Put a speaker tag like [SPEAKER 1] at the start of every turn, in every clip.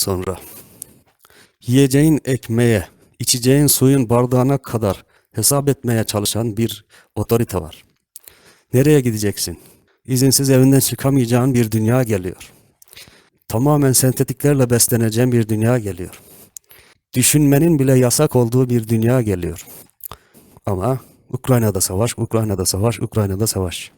[SPEAKER 1] sonra. Yiyeceğin ekmeğe, içeceğin suyun bardağına kadar hesap etmeye çalışan bir otorite var. Nereye gideceksin? İzinsiz evinden çıkamayacağın bir dünya geliyor. Tamamen sentetiklerle besleneceğin bir dünya geliyor. Düşünmenin bile yasak olduğu bir dünya geliyor. Ama Ukrayna'da savaş, Ukrayna'da savaş, Ukrayna'da savaş.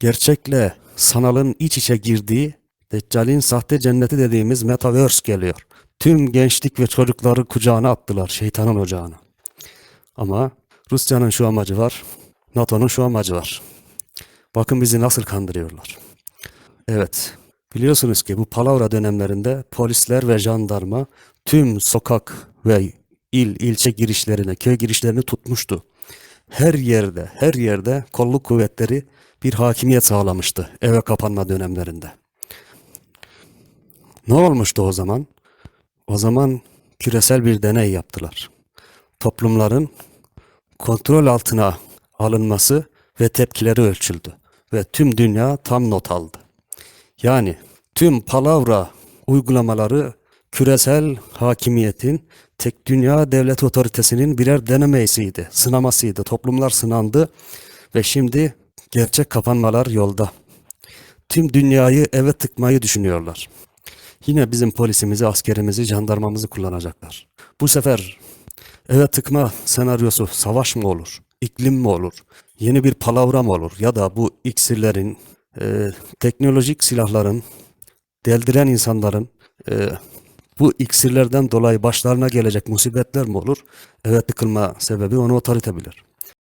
[SPEAKER 1] Gerçekle sanalın iç içe girdiği Deccal'in sahte cenneti dediğimiz metaverse geliyor. Tüm gençlik ve çocukları kucağına attılar şeytanın ocağına. Ama Rusya'nın şu amacı var, NATO'nun şu amacı var. Bakın bizi nasıl kandırıyorlar. Evet, biliyorsunuz ki bu palavra dönemlerinde polisler ve jandarma tüm sokak ve il, ilçe girişlerini, köy girişlerini tutmuştu. Her yerde, her yerde kolluk kuvvetleri bir hakimiyet sağlamıştı eve kapanma dönemlerinde. Ne olmuştu o zaman? O zaman küresel bir deney yaptılar. Toplumların kontrol altına alınması ve tepkileri ölçüldü ve tüm dünya tam not aldı. Yani tüm palavra uygulamaları küresel hakimiyetin tek dünya devlet otoritesinin birer denemesiydi, sınamasıydı. Toplumlar sınandı ve şimdi gerçek kapanmalar yolda. Tüm dünyayı eve tıkmayı düşünüyorlar. Yine bizim polisimizi, askerimizi, jandarmamızı kullanacaklar. Bu sefer eve tıkma senaryosu savaş mı olur? iklim mi olur? Yeni bir palavra mı olur? Ya da bu iksirlerin, e, teknolojik silahların, deldiren insanların e, bu iksirlerden dolayı başlarına gelecek musibetler mi olur? Evet tıkılma sebebi onu otorite bilir.